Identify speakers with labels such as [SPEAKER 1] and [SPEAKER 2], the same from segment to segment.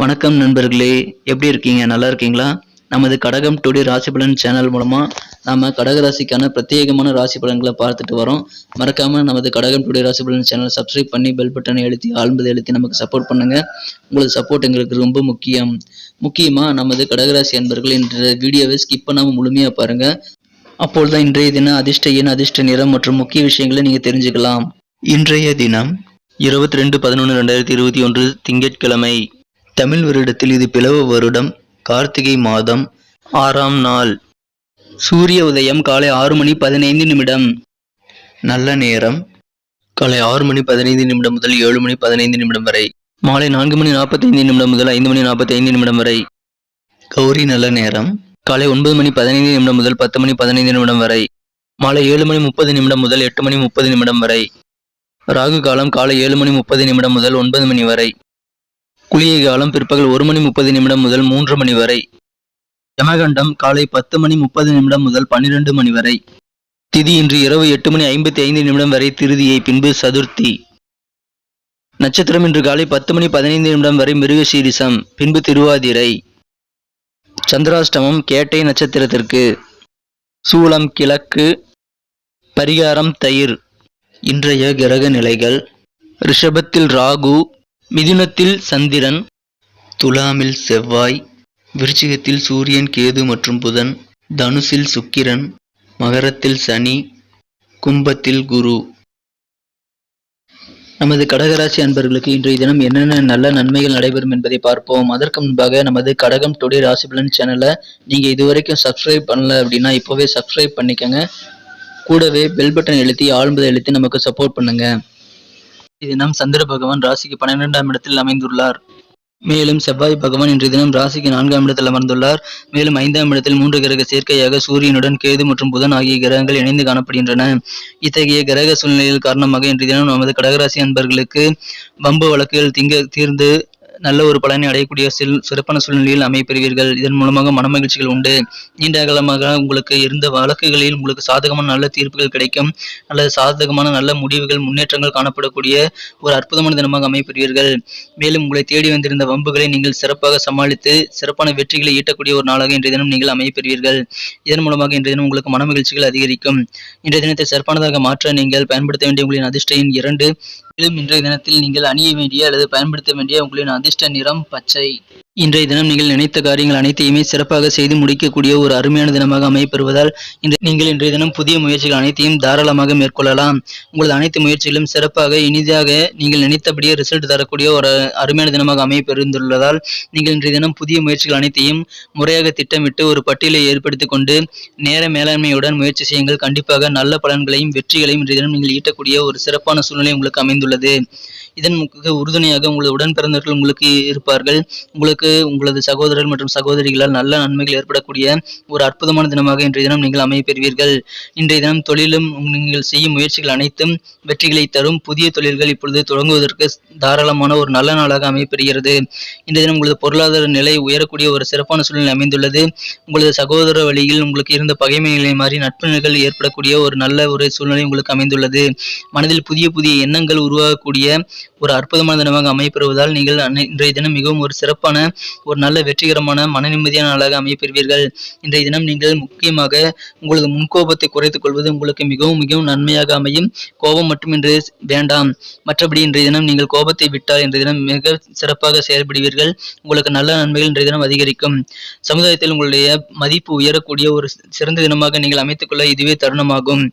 [SPEAKER 1] வணக்கம் நண்பர்களே எப்படி இருக்கீங்க? நல்லா இருக்கீங்களா? நமது கடகம் டுடே ராசி பலன் சேனல் மூலமாக நாம் கடக ராசிக்கான பிரத்யேகமான ராசி பலன்களை பார்த்துட்டு வரோம். மறக்காமல் நமது கடகம் டுடே ராசி பலன் சேனல் சப்ஸ்கிரைப் பண்ணி பெல் பட்டனை எழுத்தி ஆழ்ந்தது எழுத்தி நமக்கு சப்போர்ட் பண்ணுங்கள் உங்களது சப்போர்ட் எங்களுக்கு ரொம்ப முக்கியம். முக்கியமாக நமது கடகராசி அன்பர்கள் என்ற வீடியோவை ஸ்கிப் முழுமையாக பாருங்கள் பாருங்க. அப்பொழுதுதான் இன்றைய தினம் அதிர்ஷ்ட எண் அதிர்ஷ்ட நிறம் மற்றும் முக்கிய விஷயங்களை நீங்கள் தெரிஞ்சுக்கலாம். இன்றைய தினம் இருபத்தி ரெண்டு பதினொன்று ரெண்டாயிரத்தி இருபத்தி ஒன்று திங்கட்கிழமை. தமிழ் வருடத்தில் இது பிளவு வருடம் கார்த்திகை மாதம் ஆறாம் நாள். சூரிய உதயம் காலை ஆறு மணி பதினைந்து நிமிடம். நல்ல நேரம். காலை ஆறு மணி பதினைந்து நிமிடம் முதல் ஏழு மணி பதினைந்து நிமிடம் வரை. மாலை நான்கு மணி நாற்பத்தைந்து நிமிடம் முதல் ஐந்து மணி நாற்பத்தைந்து நிமிடம் வரை. கௌரி நல்ல நேரம். காலை ஒன்பது மணி பதினைந்து நிமிடம் முதல் பத்து மணி பதினைந்து நிமிடம் வரை. மாலை ஏழு மணி முப்பது நிமிடம் முதல் எட்டு மணி முப்பது நிமிடம் வரை. ராகு காலம் காலை ஏழு மணி முப்பது நிமிடம் முதல் ஒன்பது மணி வரை. குளிகை காலம் பிற்பகல் ஒரு மணி முப்பது நிமிடம் முதல் மூன்று மணி வரை. யமகண்டம் காலை பத்து மணி முப்பது நிமிடம் முதல் பன்னிரண்டு மணி வரை. திதி இன்று இரவு எட்டு மணி ஐம்பத்தி ஐந்து நிமிடம் வரை திருதியை பின்பு சதுர்த்தி. நட்சத்திரம் இன்று காலை பத்து மணி பதினைந்து நிமிடம் வரை மிருகசீரிசம் பின்பு திருவாதிரை. சந்திராஷ்டமம் கேட்டை நட்சத்திரத்திற்கு. சூலம் கிழக்கு பரிகாரம் தயிர். இன்றைய கிரக நிலைகள். ரிஷபத்தில் ராகு மிதுனத்தில் சந்திரன் துலாமில் செவ்வாய் விருச்சிகத்தில் சூரியன் கேது மற்றும் புதன் தனுசில் சுக்கிரன் மகரத்தில் சனி கும்பத்தில் குரு. நமது கடகராசி அன்பர்களுக்கு இன்றைய தினம் என்னென்ன நல்ல நன்மைகள் நடைபெறும் என்பதை பார்ப்போம். அதற்கு முன்பாக நமது கடகம் டுடே ராசி பலன் சேனலை நீங்கள் இதுவரைக்கும் சப்ஸ்கிரைப் பண்ணல அப்படின்னா இப்போவே சப்ஸ்கிரைப் பண்ணிக்கோங்க. கூடவே பெல் பட்டன் எழுத்தி ஆழ்ந்ததை எழுத்தி நமக்கு சப்போர்ட் பண்ணுங்கள் தினம் சந்திர பகவான் ராசிக்கு பன்னிரெண்டாம் இடத்தில் அமைந்துள்ளார். மேலும் செவ்வாய் பகவான் இன்றைய தினம் ராசிக்கு நான்காம் இடத்தில் அமர்ந்துள்ளார். மேலும் ஐந்தாம் இடத்தில் மூன்று கிரக சேர்க்கையாக சூரியனுடன் கேது மற்றும் புதன் ஆகிய கிரகங்கள் இணைந்து காணப்படுகின்றன. இத்தகைய கிரக சூழ்நிலைகள் காரணமாக இன்றைய தினம் நமது கடகராசி அன்பர்களுக்கு வம்பு வழக்குகள் திங்க தீர்ந்து நல்ல ஒரு பலனை அடையக்கூடிய சில் சிறப்பான சூழ்நிலையில் அமைப்பெறுவீர்கள் இதன் மூலமாக மனமகிழ்ச்சிகள் உண்டு. நீண்ட காலமாக உங்களுக்கு இருந்த வழக்குகளில் உங்களுக்கு சாதகமான நல்ல தீர்ப்புகள் கிடைக்கும். அல்லது சாதகமான நல்ல முடிவுகள் முன்னேற்றங்கள் காணப்படக்கூடிய ஒரு அற்புதமான தினமாக அமைப்பெறுவீர்கள் மேலும் உங்களை தேடி வந்திருந்த வம்புகளை நீங்கள் சிறப்பாக சமாளித்து சிறப்பான வெற்றிகளை ஈட்டக்கூடிய ஒரு நாளாக இன்றைய தினம் நீங்கள் அமைப்பெறுவீர்கள் இதன் மூலமாக இன்றைய தினம் உங்களுக்கு மனமகிழ்ச்சிகள் அதிகரிக்கும். இன்றைய தினத்தை சிறப்பானதாக மாற்ற நீங்கள் பயன்படுத்த வேண்டிய உங்களின் அதிர்ஷ்ட எண் இரண்டு மேலும் இன்றைய தினத்தில் நீங்கள் அணிய வேண்டிய அல்லது பயன்படுத்த வேண்டிய உங்களின் அதிர்ஷ்ட நிறம் பச்சை. இன்றைய தினம் நீங்கள் நினைத்த காரியங்கள் அனைத்தையுமே சிறப்பாக செய்து முடிக்கக்கூடிய ஒரு அருமையான தினமாக அமையப்பெறுவதால் இன்று நீங்கள் இன்றைய தினம் புதிய முயற்சிகள் அனைத்தையும் தாராளமாக மேற்கொள்ளலாம். உங்களது அனைத்து முயற்சிகளும் சிறப்பாக இனிதாக நீங்கள் நினைத்தபடியே ரிசல்ட் தரக்கூடிய ஒரு அருமையான தினமாக அமையப்பெறுந்துள்ளதால் நீங்கள் இன்றைய தினம் புதிய முயற்சிகள் அனைத்தையும் முறையாக திட்டமிட்டு ஒரு பட்டியலை ஏற்படுத்திக் கொண்டு நேர மேலாண்மையுடன் முயற்சி செய்யுங்கள். கண்டிப்பாக நல்ல பலன்களையும் வெற்றிகளையும் இன்றைய தினம் நீங்கள் ஈட்டக்கூடிய ஒரு சிறப்பான சூழ்நிலை உங்களுக்கு அமைந்துள்ளது. இதன் முக்கிய உறுதுணையாக உங்களது உடன் பிறந்தவர்கள் உங்களுக்கு இருப்பார்கள். உங்களுக்கு உங்களது சகோதரர் மற்றும் சகோதரிகளால் நல்ல நன்மைகள் ஏற்படக்கூடிய ஒரு அற்புதமான தினமாக இன்றைய தினம் நீங்கள் அமைய பெறுவீர்கள். இன்றைய தினம் தொழிலும் நீங்கள் செய்யும் முயற்சிகள் அனைத்தும் வெற்றிகளை தரும். புதிய தொழில்கள் இப்பொழுது தொடங்குவதற்கு தாராளமான ஒரு நல்ல நாளாக அமையப்பெறுகிறது இன்றைய தினம் உங்களது பொருளாதார நிலை உயரக்கூடிய ஒரு சிறப்பான சூழ்நிலை அமைந்துள்ளது. உங்களது சகோதர வழியில் உங்களுக்கு இருந்த பகைமை நிலை மாறி நட்பு நிலைகள் ஏற்படக்கூடிய ஒரு நல்ல ஒரு சூழ்நிலை உங்களுக்கு அமைந்துள்ளது. மனதில் புதிய புதிய எண்ணங்கள் உருவாகக்கூடிய ஒரு அற்புதமான தினமாக அமையப்பெறுவதால் நீங்கள் இன்றைய தினம் மிகவும் ஒரு சிறப்பான ஒரு நல்ல வெற்றிகரமான மன நிம்மதியான நாளாக அமையப்பெறுவீர்கள். இன்றைய தினம் நீங்கள் முக்கியமாக உங்களது முன்கோபத்தை குறைத்துக் கொள்வது உங்களுக்கு மிகவும் மிகவும் நன்மையாக அமையும். கோபம் மட்டும் இன்று வேண்டாம். மற்றபடி இன்றைய தினம் நீங்கள் கோபத்தை விட்டால் இன்றைய தினம் மிக சிறப்பாக செயல்படுவீர்கள். உங்களுக்கு நல்ல நன்மைகள் இன்றைய தினம் அதிகரிக்கும். சமுதாயத்தில் உங்களுடைய மதிப்பு உயரக்கூடிய ஒரு சிறந்த தினமாக நீங்கள் அமைத்துக்கொள்ள இதுவே தருணமாகும்.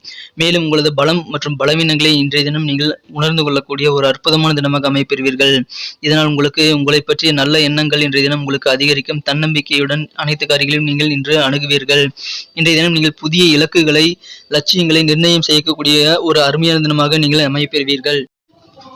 [SPEAKER 1] மேலும் உங்களது பலம் மற்றும் பலவீனங்களை இன்றைய தினம் நீங்கள் உணர்ந்து கொள்ளக்கூடிய ஒரு அற்புதமான தினமாக அமைப்பெறுவீர்கள் இதனால் உங்களுக்கு உங்களை பற்றிய நல்ல எண்ணங்கள் இன்றைய தினம் உங்களுக்கு அதிகரிக்கும். தன்னம்பிக்கையுடன் அனைத்து காரியங்களையும் நீங்கள் இன்று அணுகுவீர்கள். இன்றைய தினம் நீங்கள் புதிய இலக்குகளை லட்சியங்களை நிர்ணயம் செய்யக்கூடிய ஒரு அருமையான தினமாக நீங்கள் அமைப்பெறுவீர்கள்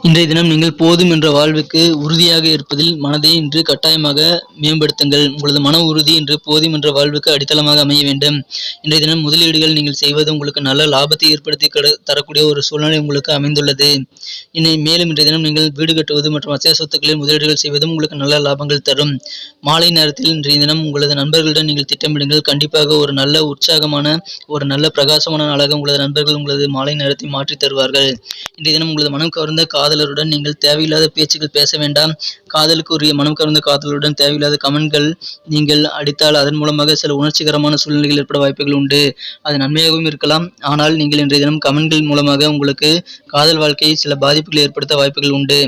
[SPEAKER 1] இன்றைய தினம் நீங்கள் போதும் என்ற வாழ்வுக்கு உறுதியாக இருப்பதில் மனதை இன்று கட்டாயமாக மேம்படுத்துங்கள். உங்களது மன உறுதி இன்று போதும் என்ற வாழ்வுக்கு அடித்தளமாக அமைய வேண்டும். இன்றைய தினம் முதலீடுகள் நீங்கள் செய்வது உங்களுக்கு நல்ல லாபத்தை ஏற்படுத்தி கட- தரக்கூடிய ஒரு சூழ்நிலை உங்களுக்கு அமைந்துள்ளது. இன்னை மேலும் இன்றைய தினம் நீங்கள் வீடு கட்டுவது மற்றும் அசைய சொத்துக்களில் முதலீடுகள் செய்வதும் உங்களுக்கு நல்ல லாபங்கள் தரும். மாலை நேரத்தில் இன்றைய தினம் உங்களது நண்பர்களுடன் நீங்கள் திட்டமிடுங்கள். கண்டிப்பாக ஒரு நல்ல உற்சாகமான ஒரு நல்ல பிரகாசமான நாளாக உங்களது நண்பர்கள் உங்களது மாலை நேரத்தை மாற்றி தருவார்கள். இன்றைய தினம் உங்களது மனம் கவர்ந்த கா காதலருடன் நீங்கள் தேவையில்லாத பேச்சுகள் பேச வேண்டாம். காதலுக்கு உரிய மனம் கவர்ந்த காதலருடன் தேவையில்லாத கமெண்ட்கள் நீங்கள் அடித்தால் அதன் மூலமாக சில உணர்ச்சிகரமான சூழ்நிலைகள் ஏற்பட வாய்ப்புகள் உண்டு. அது நன்மையாகவும் இருக்கலாம். ஆனால் நீங்கள் இன்றைய தினம் கமெண்ட்கள் மூலமாக உங்களுக்கு காதல் வாழ்க்கையை சில பாதிப்புகளை ஏற்படுத்த வாய்ப்புகள் உண்டு.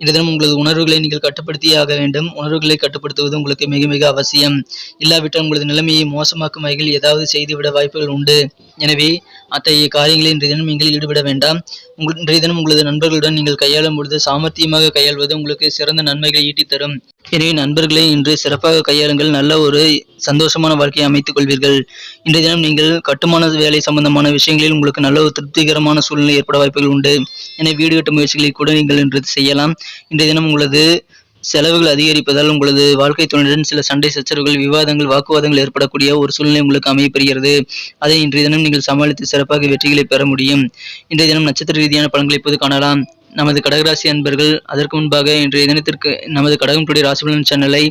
[SPEAKER 1] இன்றைய தினம் உங்களது உணர்வுகளை நீங்கள் கட்டுப்படுத்தியே ஆக வேண்டும். உணர்வுகளை கட்டுப்படுத்துவது உங்களுக்கு மிக மிக அவசியம். இல்லாவிட்டால் உங்களது நிலைமையை மோசமாக்கும் வகையில் ஏதாவது செய்துவிட வாய்ப்புகள் உண்டு. எனவே அத்தகைய காரியங்களில் இன்றைய தினம் நீங்கள் ஈடுபட வேண்டாம். உங்கள் இன்றைய தினம் உங்களது நண்பர்களுடன் நீங்கள் கையாளும் பொழுது சாமர்த்தியமாக கையாள்வது உங்களுக்கு சிறந்த நன்மைகளை ஈட்டித் தரும் எனவே நண்பர்களை இன்று சிறப்பாக கையாளுங்கள். நல்ல ஒரு சந்தோஷமான வாழ்க்கையை அமைத்துக் கொள்வீர்கள். இன்றைய தினம் நீங்கள் கட்டுமான வேலை சம்பந்தமான விஷயங்களில் உங்களுக்கு நல்ல ஒரு திருப்திகரமான சூழ்நிலை ஏற்பட வாய்ப்புகள் உண்டு. என வீடு கட்டும் முயற்சிகளை கூட நீங்கள் இன்று செய்யலாம். இன்றைய தினம் உங்களது செலவுகள் அதிகரிப்பதால் உங்களது வாழ்க்கை துணையுடன் சில சண்டை சச்சரவுகள் விவாதங்கள் வாக்குவாதங்கள் ஏற்படக்கூடிய ஒரு சூழ்நிலை உங்களுக்கு அமையப்படுகிறது அதை இன்றைய தினம் நீங்கள் சமாளித்து சிறப்பாக வெற்றிகளை பெற முடியும். இன்றைய தினம் நட்சத்திர ரீதியான பலன்களை இப்போது காணலாம். நமது கடகராசி அன்பர்கள் அதற்கு முன்பாக இன்றைய தினத்திற்கு நமது கடகம் ராசிபலன் சேனலை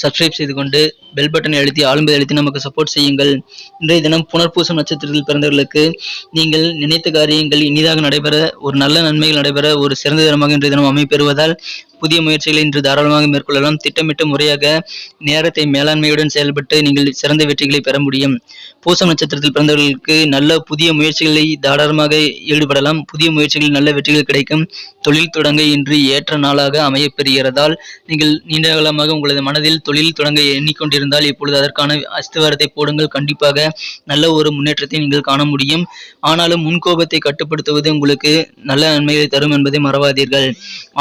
[SPEAKER 1] சப்ஸ்கிரைப் செய்து கொண்டு பெல் பட்டனை அழுத்தி ஆளும்பை அழுத்தி நமக்கு சப்போர்ட் செய்யுங்கள். இன்றைய தினம் புனர்பூசம் நட்சத்திரத்தில் பிறந்தவர்களுக்கு நீங்கள் நினைத்த காரியங்கள் இனிதாக நடைபெற ஒரு நல்ல நன்மைகள் நடைபெற ஒரு சிறந்த தினமாக இன்றைய தினம் அமைப்பெறுவதால் புதிய முயற்சிகளை இன்று தாராளமாக மேற்கொள்ளலாம். திட்டமிட்ட முறையாக நேரத்தை மேலாண்மையுடன் செயல்பட்டு நீங்கள் சிறந்த வெற்றிகளை பெற முடியும். பூசம் நட்சத்திரத்தில் பிறந்தவர்களுக்கு நல்ல புதிய முயற்சிகளை தாராளமாக ஈடுபடலாம். புதிய முயற்சிகளில் நல்ல வெற்றிகள் கிடைக்கும். தொழில் தொடங்க இன்று ஏற்ற நாளாக அமையப்பெறுகிறதால் நீங்கள் நீண்ட காலமாக உங்களது மனதில் தொழில் தொடங்க எண்ணிக்கொண்டிருந்தால் இப்பொழுது அதற்கான அஸ்திவாரத்தை போடுங்கள். கண்டிப்பாக நல்ல ஒரு முன்னேற்றத்தை நீங்கள் காண முடியும். ஆனாலும் முன்கோபத்தை கட்டுப்படுத்துவது உங்களுக்கு நல்ல நன்மைகளை தரும் என்பதை மறவாதீர்கள்.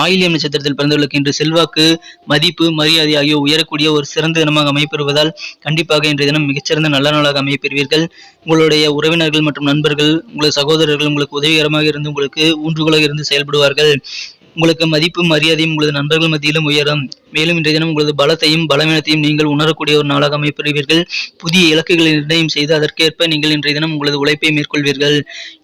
[SPEAKER 1] ஆயிலியம் நட்சத்திரத்தில் பிறந்தவர்களுக்கு இன்று செல்வாக்கு மதிப்பு மரியாதை ஆகிய உயரக்கூடிய ஒரு சிறந்த தினமாக அமைப்பெறுவதால் கண்டிப்பாக இன்றைய தினம் மிகச்சிறந்த நல்ல நாளாக அமைப்பெறுவீர்கள் உங்களுடைய உறவினர்கள் மற்றும் நண்பர்கள் உங்களது சகோதரர்கள் உங்களுக்கு உதவிகரமாக இருந்து உங்களுக்கு ஊன்றுகோலாக இருந்து செயல்படுவார்கள். உங்களுக்கு மதிப்பு மரியாதையும் உங்களது நண்பர்கள் மத்தியிலும் உயரும். மேலும் இன்றைய தினம் உங்களது பலத்தையும் பலவீனத்தையும் நீங்கள் உணரக்கூடிய ஒரு நாளாக அமைப்பெறுவீர்கள் புதிய இலக்குகளை நிர்ணயம் செய்து அதற்கேற்ப நீங்கள் இன்றைய தினம் உங்களது உழைப்பை மேற்கொள்வீர்கள்.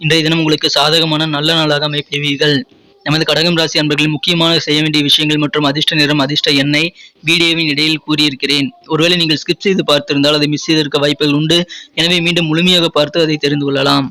[SPEAKER 1] இன்றைய தினம் உங்களுக்கு சாதகமான நல்ல நாளாக அமைப்பெறுவீர்கள் நமது கடகம் ராசி அன்பர்களின் முக்கியமாக செய்ய வேண்டிய விஷயங்கள் மற்றும் அதிர்ஷ்ட நிறம் அதிர்ஷ்ட எண்ணெய் வீடியோவின் இடையில் கூறியிருக்கிறேன். ஒருவேளை நீங்கள் ஸ்கிப் செய்து பார்த்திருந்தால் அதை மிஸ் செய்திருக்க வாய்ப்புகள் உண்டு. எனவே மீண்டும் முழுமையாக பார்த்து அதை தெரிந்து கொள்ளலாம்.